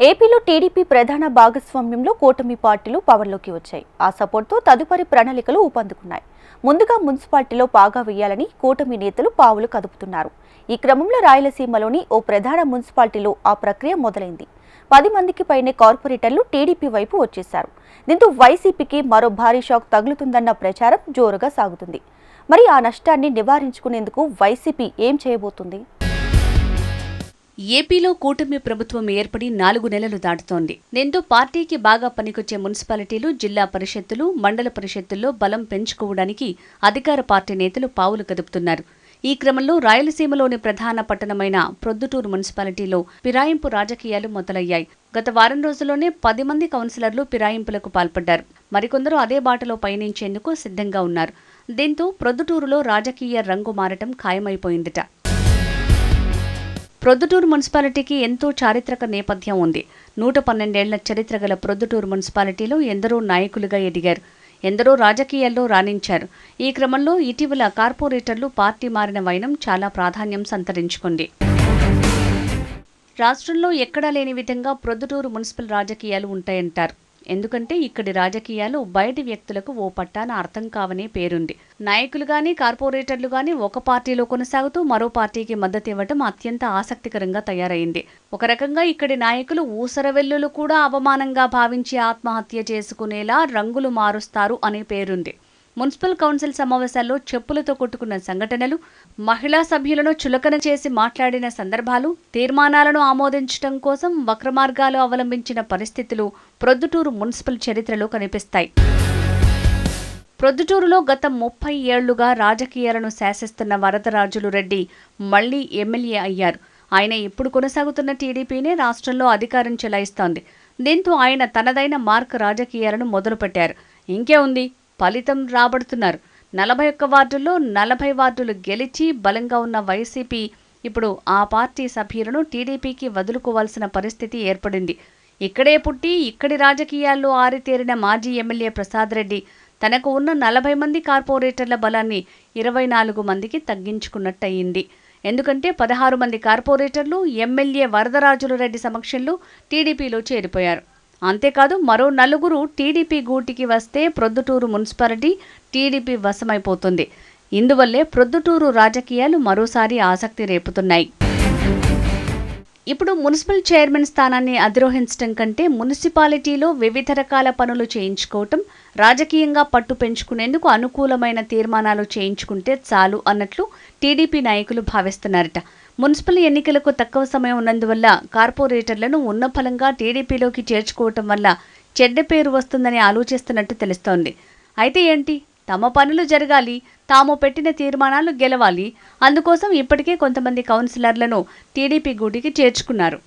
ఏపీలో టీడీపీ ప్రధాన భాగస్వామ్యంలో కూటమి పార్టీలు పవర్లోకి వచ్చాయి. ఆ సపోర్ట్తో తదుపరి ప్రణాళికలు ఊపందుకున్నాయి. ముందుగా మున్సిపాలిటీలో పాగా వేయాలని కూటమి నేతలు పావులు కదుపుతున్నారు. ఈ క్రమంలో రాయలసీమలోని ఓ ప్రధాన మున్సిపాలిటీలో ఆ ప్రక్రియ మొదలైంది. పది మందికి పైనే కార్పొరేటర్లు టీడీపీ వైపు వచ్చేశారు. దీంతో వైసీపీకి మరో భారీ షాక్ తగులుతుందన్న ప్రచారం జోరుగా సాగుతుంది. మరి ఆ నష్టాన్ని నివారించుకునేందుకు వైసీపీ ఏం చేయబోతుంది? ఏపీలో కూటమి ప్రభుత్వం ఏర్పడి నాలుగు నెలలు దాటుతోంది. దీంతో పార్టీకి బాగా పనికొచ్చే మున్సిపాలిటీలు జిల్లా పరిషత్తులు మండల పరిషత్తుల్లో బలం పెంచుకోవడానికి అధికార పార్టీ నేతలు పావులు కదుపుతున్నారు. ఈ క్రమంలో రాయలసీమలోని ప్రధాన పట్టణమైన ప్రొద్దుటూరు మున్సిపాలిటీలో పిరాయింపు రాజకీయాలు మొదలయ్యాయి. గత వారం రోజుల్లోనే పది మంది కౌన్సిలర్లు పిరాయింపులకు పాల్పడ్డారు. మరికొందరు అదే బాటలో పయనించేందుకు సిద్ధంగా ఉన్నారు. దీంతో ప్రొద్దుటూరులో రాజకీయ రంగు మారటం ఖాయమైపోయిందట. ప్రొద్దుటూరు మున్సిపాలిటీకి ఎంతో చారిత్రక నేపథ్యం ఉంది. నూట పన్నెండేళ్ళ చరిత్ర గల ప్రొద్దుటూరు మున్సిపాలిటీలో ఎందరో నాయకులుగా ఎదిగారు. ఎందరో రాజకీయాల్లో రాణించారు. ఈ క్రమంలో ఇటీవల కార్పొరేటర్లు పార్టీ మారిన వైనం చాలా ప్రాధాన్యం సంతరించుకుంది. రాష్ట్రంలో ఎక్కడా లేని విధంగా ప్రొద్దుటూరు మున్సిపల్ రాజకీయాలు ఉంటాయంటారు. ఎందుకంటే ఇక్కడి రాజకీయాలు బయటి వ్యక్తులకు ఓ పట్టాన అర్థం కావనే పేరుంది. నాయకులు గాని కార్పొరేటర్లు గాని ఒక పార్టీలో కొనసాగుతూ మరో పార్టీకి మద్దతు ఇవ్వటం అత్యంత ఆసక్తికరంగా తయారైంది. ఒక రకంగా ఇక్కడి నాయకులు ఊసరవెల్లులు కూడా అవమానంగా భావించి ఆత్మహత్య చేసుకునేలా రంగులు మారుస్తారు అనే పేరుంది. మున్సిపల్ కౌన్సిల్ సమావేశాల్లో చెప్పులతో కొట్టుకున్న సంఘటనలు మహిళా సభ్యులను చులకన చేసి మాట్లాడిన సందర్భాలు తీర్మానాలను ఆమోదించడం కోసం వక్రమార్గాలు అవలంబించిన పరిస్థితులు ప్రొద్దుటూరు మున్సిపల్ చరిత్రలో కనిపిస్తాయి. ప్రొద్దుటూరులో గత ముప్పై ఏళ్ళుగా రాజకీయాలను శాసిస్తున్న వరదరాజులు రెడ్డి మళ్ళీ ఎమ్మెల్యే అయ్యారు. ఆయన ఇప్పుడు కొనసాగుతున్న టీడీపీనే రాష్ట్రంలో అధికారం చెలాయిస్తోంది. దీంతో ఆయన తనదైన మార్క్ రాజకీయాలను మొదలుపెట్టారు. ఇంకే ఉంది? ఫలితం రాబడుతున్నారు. నలభై ఒక్క వార్డుల్లో నలభై వార్డులు గెలిచి బలంగా ఉన్న వైసీపీ ఇప్పుడు ఆ పార్టీ సభ్యులను టీడీపీకి వదులుకోవాల్సిన పరిస్థితి ఏర్పడింది. ఇక్కడే పుట్టి ఇక్కడి రాజకీయాల్లో ఆరితేరిన మాజీ ఎమ్మెల్యే ప్రసాద్ రెడ్డి తనకు ఉన్న నలభై మంది కార్పొరేటర్ల బలాన్ని ఇరవై నాలుగు మందికి తగ్గించుకున్నట్టయింది. ఎందుకంటే పదహారు మంది కార్పొరేటర్లు ఎమ్మెల్యే వరదరాజుల రెడ్డి సమక్షంలో టీడీపీలో చేరిపోయారు. అంతేకాదు మరో నలుగురు టీడీపీ గూటికి వస్తే ప్రొద్దుటూరు మున్సిపాలిటీ టీడీపీ వశమైపోతుంది. ఇందువల్లే ప్రొద్దుటూరు రాజకీయాలు మరోసారి ఆసక్తి రేపుతున్నాయి. ఇప్పుడు మున్సిపల్ చైర్మన్ స్థానాన్ని అధిరోహించడం కంటే మున్సిపాలిటీలో వివిధ రకాల పనులు చేయించుకోవటం రాజకీయంగా పట్టు పెంచుకునేందుకు అనుకూలమైన తీర్మానాలు చేయించుకుంటే చాలు అన్నట్లు టీడీపీ నాయకులు భావిస్తున్నారట. మున్సిపల్ ఎన్నికలకు తక్కువ సమయం ఉన్నందువల్ల కార్పొరేటర్లను ఉన్నఫలంగా టీడీపీలోకి చేర్చుకోవటం వల్ల చెడ్డ పేరు వస్తుందని ఆలోచిస్తున్నట్టు తెలుస్తోంది. అయితే ఏంటి? తమ పనులు జరగాలి తాము పెట్టిన తీర్మానాలు గెలవాలి. అందుకోసం ఇప్పటికే కొంతమంది కౌన్సిలర్లను టీడీపీ గూటికి చేర్చుకున్నారు.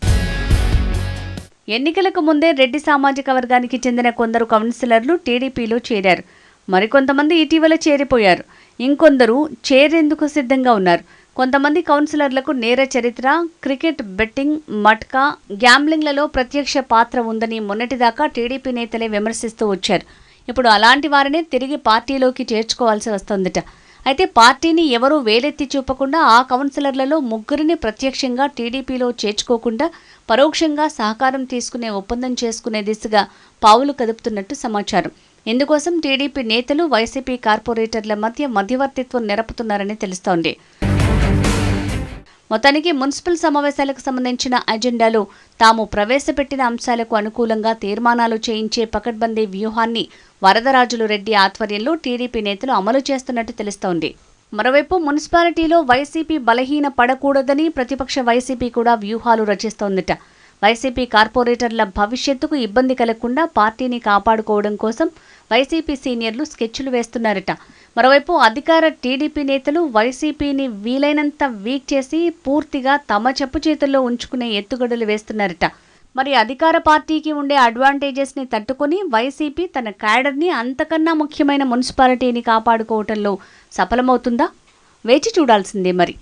ఎన్నికలకు ముందే రెడ్డి సామాజిక వర్గానికి చెందిన కొందరు కౌన్సిలర్లు టీడీపీలో చేరారు. మరికొంతమంది ఇటీవల చేరిపోయారు. ఇంకొందరు చేరేందుకు సిద్ధంగా ఉన్నారు. కొంతమంది కౌన్సిలర్లకు నేర చరిత్ర క్రికెట్ బెట్టింగ్ మట్కా గ్యాంబ్లింగ్లలో ప్రత్యక్ష పాత్ర ఉందని మొన్నటిదాకా టీడీపీ నేతలే విమర్శిస్తూ వచ్చారు. ఇప్పుడు అలాంటి వారినే తిరిగి పార్టీలోకి చేర్చుకోవాల్సి వస్తోందట. అయితే పార్టీని ఎవరూ వేలెత్తి చూపకుండా ఆ కౌన్సిలర్లలో ముగ్గురిని ప్రత్యక్షంగా టీడీపీలో చేర్చుకోకుండా పరోక్షంగా సహకారం తీసుకునే ఒప్పందం చేసుకునే దిశగా పావులు కదుపుతున్నట్టు సమాచారం. ఇందుకోసం టీడీపీ నేతలు వైసీపీ కార్పొరేటర్ల మధ్య మధ్యవర్తిత్వం నెరపుతున్నారని తెలుస్తోంది. మొత్తానికి మున్సిపల్ సమావేశాలకు సంబంధించిన అజెండాలో తాము ప్రవేశపెట్టిన అంశాలకు అనుకూలంగా తీర్మానాలు చేయించే పకడ్బందీ వ్యూహాన్ని వరదరాజులు రెడ్డి ఆధ్వర్యంలో టీడీపీ నేతలు అమలు చేస్తున్నట్టు తెలుస్తోంది. మరోవైపు మున్సిపాలిటీలో వైసీపీ బలహీన పడకూడదని ప్రతిపక్ష వైసీపీ కూడా వ్యూహాలు రచిస్తోందట. వైసీపీ కార్పొరేటర్ల భవిష్యత్తుకు ఇబ్బంది కలగకుండా పార్టీని కాపాడుకోవడం కోసం వైసీపీ సీనియర్లు స్కెచ్లు వేస్తున్నారట. మరోవైపు అధికార టీడీపీ నేతలు వైసీపీని వీలైనంత వీక్ చేసి పూర్తిగా తమ చెప్పు చేతుల్లో ఉంచుకునే ఎత్తుగడలు వేస్తున్నారట. మరి అధికార పార్టీకి ఉండే అడ్వాంటేజెస్ని తట్టుకొని వైసీపీ తన క్యాడర్ని అంతకన్నా ముఖ్యమైన మున్సిపాలిటీని కాపాడుకోవటంలో సఫలమవుతుందా? వేచి చూడాల్సిందే మరి.